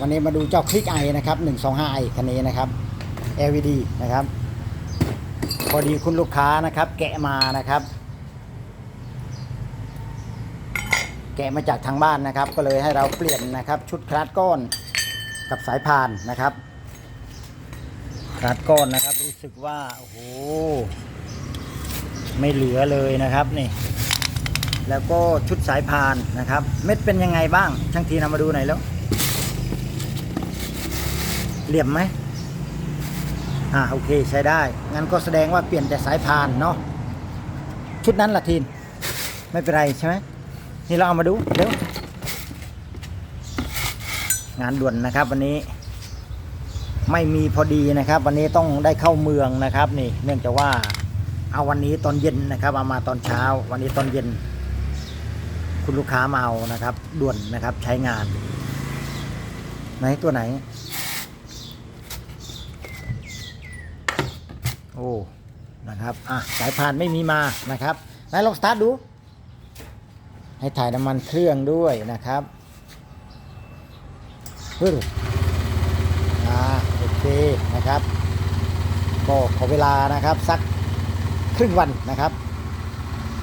วันนี้มาดูเจ้าคลิกไอนะครับ 125ไอคันนี้นะครับ LED นะครับ พอดีคุณลูกค้านะครับ แกะมานะครับ แกะมาจากทางบ้านนะครับ ก็เลยให้เราเปลี่ยนนะครับ ชุดคลาสก้อนกับสายพานนะครับคลาสก้อนนะครับ รู้สึกว่าโอ้โหไม่เหลือเลยนะครับนี่แล้วก็ชุดสายพานนะครับ เม็ดเป็นยังไงบ้างช่างทีนำมาดูหน่อยแล้ว เหลี่ยมไหมอ่าโอเคใช้ได้ งั้นก็แสดงว่าเปลี่ยนแต่สายพานเนาะ ชุดนั้นละทีน ไม่เป็นไรใช่ไหม นี่เราเอามาดูเร็ว งานด่วนนะครับวันนี้ ไม่มีพอดีนะครับ วันนี้ต้องได้เข้าเมืองนะครับนี่ เนื่องจากว่าเอาวันนี้ตอนเย็นนะครับ เอามาตอนเช้า วันนี้ตอนเย็น คุณลูกค้ามาเอานะครับ ด่วนนะครับใช้งาน ไหนตัวไหน โอ้นะครับอะสายพานไม่มีมานะครับนายลองสตาร์ทดู ให้ถ่ายน้ำมันเครื่องด้วยนะครับฮึ่อ่าโอเคนะครับก็ขอเวลานะครับสักครึ่งวันนะครับ